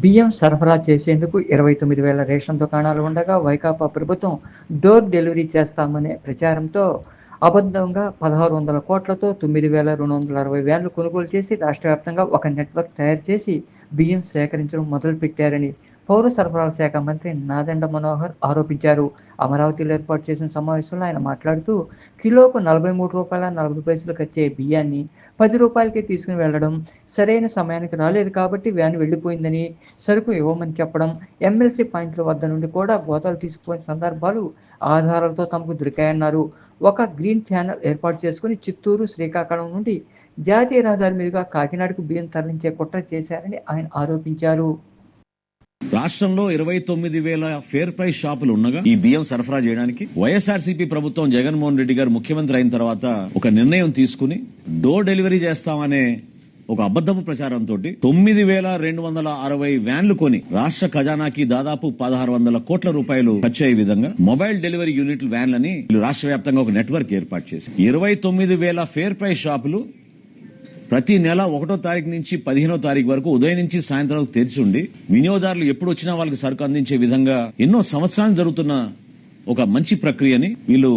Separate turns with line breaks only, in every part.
బియ్యం సరఫరా చేసేందుకు ఇరవై తొమ్మిది వేల రేషన్ దుకాణాలు ఉండగా వైకాపా ప్రభుత్వం డోర్ డెలివరీ చేస్తామనే ప్రచారంతో అబద్ధంగా పదహారు వందల కోట్లతో తొమ్మిది వేల రెండు వందల అరవై వ్యాన్లు కొనుగోలు చేసి రాష్ట్ర వ్యాప్తంగా ఒక నెట్వర్క్ తయారు చేసి బియ్యం సేకరించడం మొదలుపెట్టారని పౌర సరఫరాల శాఖ మంత్రి నాదెండ మనోహర్ ఆరోపించారు. అమరావతిలో ఏర్పాటు చేసిన సమావేశంలో ఆయన మాట్లాడుతూ కిలోకు నలభై మూడు రూపాయల నలభై పైసలకు వచ్చే బియ్యాన్ని పది రూపాయలకే తీసుకుని వెళ్ళడం సరైన సమయానికి రాలేదు కాబట్టి వ్యాన్ వెళ్ళిపోయిందని సరుకు ఇవ్వమని చెప్పడం ఎమ్మెల్సీ పాయింట్ల వద్ద నుండి కూడా గోతాలు తీసుకుపోయిన సందర్భాలు ఆధారాలతో తమకు దొరికాయన్నారు. ఒక గ్రీన్ ఛానల్ ఏర్పాటు చేసుకుని చిత్తూరు శ్రీకాకుళం నుండి జాతీయ రహదారి మీదుగా కాకినాడకు బియ్యం తరలించే కుట్ర చేశారని ఆయన ఆరోపించారు.
రాష్ట్రంలో ఇరవై తొమ్మిది వేల ఫేర్ ప్రైస్ షాపులు ఉండగా ఈ బియ్యం సరఫరా చేయడానికి వైఎస్ఆర్సీపీ ప్రభుత్వం జగన్మోహన్ రెడ్డి గారు ముఖ్యమంత్రి అయిన తర్వాత ఒక నిర్ణయం తీసుకుని డోర్ డెలివరీ చేస్తామనే ఒక అబద్దపు ప్రచారంతో తొమ్మిది వేల రెండు వందల అరవై వ్యాన్లు కొని రాష్ట్ర ఖజానాకి దాదాపు పదహారు వందల కోట్ల రూపాయలు ఖర్చు అయ్యే విధంగా మొబైల్ డెలివరీ యూనిట్ వ్యాన్లని రాష్ట్ర వ్యాప్తంగా ఒక నెట్వర్క్ ఏర్పాటు చేసి ఇరవై తొమ్మిది వేల ఫేర్ ప్రైస్ షాపులు ప్రతి నెల ఒకటో తారీఖు నుంచి పదిహేనో తారీఖు వరకు ఉదయం నుంచి సాయంత్రం వరకు తెరిచి ఉండి వినియోగదారులు ఎప్పుడు వచ్చినా వాళ్ళకి సరుకు అందించే విధంగా ఎన్నో సంవత్సరాలు జరుగుతున్న ఒక మంచి ప్రక్రియని వీళ్ళు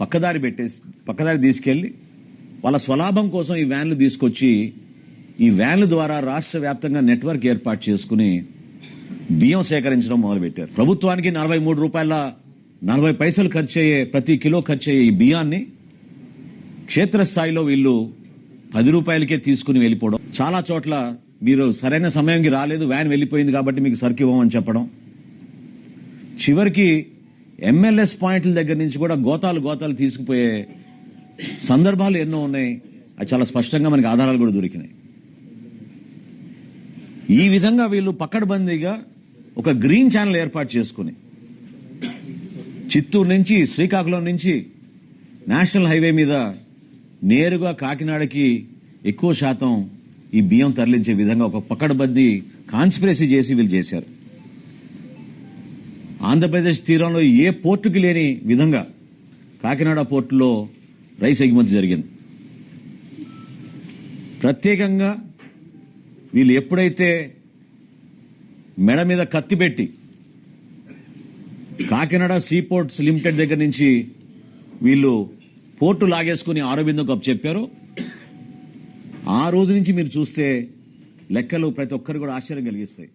పక్కదారి పెట్టేసి పక్కదారి తీసుకెళ్ళి వాళ్ళ స్వలాభం కోసం ఈ వ్యాన్లు తీసుకొచ్చి ఈ వ్యాన్ల ద్వారా రాష్ట్ర వ్యాప్తంగా నెట్వర్క్ ఏర్పాటు చేసుకుని బియ్యం సేకరించడం మొదలుపెట్టారు. ప్రభుత్వానికి నలభై మూడు రూపాయల నలభై పైసలు ఖర్చు అయ్యే ప్రతి కిలో ఖర్చు అయ్యే ఈ బియ్యాన్ని క్షేత్రస్థాయిలో వీళ్ళు పది రూపాయలకే తీసుకుని వెళ్ళిపోవడం. చాలా చోట్ల మీరు సరైన సమయంకి రాలేదు వ్యాన్ వెళ్ళిపోయింది కాబట్టి మీకు సరుకు ఇవ్వమని చెప్పడం. చివరికి ఎంఎల్ఎస్ పాయింట్ల దగ్గర నుంచి కూడా గోతాలు గోతాలు తీసుకుపోయే సందర్భాలు ఎన్నో ఉన్నాయి. అది చాలా స్పష్టంగా మనకి ఆధారాలు కూడా దొరికినాయి. ఈ విధంగా వీళ్ళు పక్కడబందీగా ఒక గ్రీన్ ఛానల్ ఏర్పాటు చేసుకుని చిత్తూరు నుంచి శ్రీకాకుళం నుంచి నేషనల్ హైవే మీద నేరుగా కాకినాడకి ఎక్కువ శాతం ఈ బియ్యం తరలించే విధంగా ఒక పక్కడబందీ కాన్స్పిరసీ చేసి వీళ్ళు చేశారు. ఆంధ్రప్రదేశ్ తీరంలో ఏ పోర్టుకి లేని విధంగా కాకినాడ పోర్టులో రైస్ ఎగుమతి జరిగింది. ప్రత్యేకంగా వీళ్ళు ఎప్పుడైతే మెడ మీద కత్తి పెట్టి కాకినాడ సీపోర్ట్స్ లిమిటెడ్ దగ్గర నుంచి వీళ్ళు పోర్టు లాగేసుకుని ఆరోబిందో గొప్ప చెప్పారు. ఆ రోజు నుంచి మీరు చూస్తే లెక్కలు ప్రతి ఒక్కరు కూడా ఆశ్చర్యం కలిగిస్తాయి.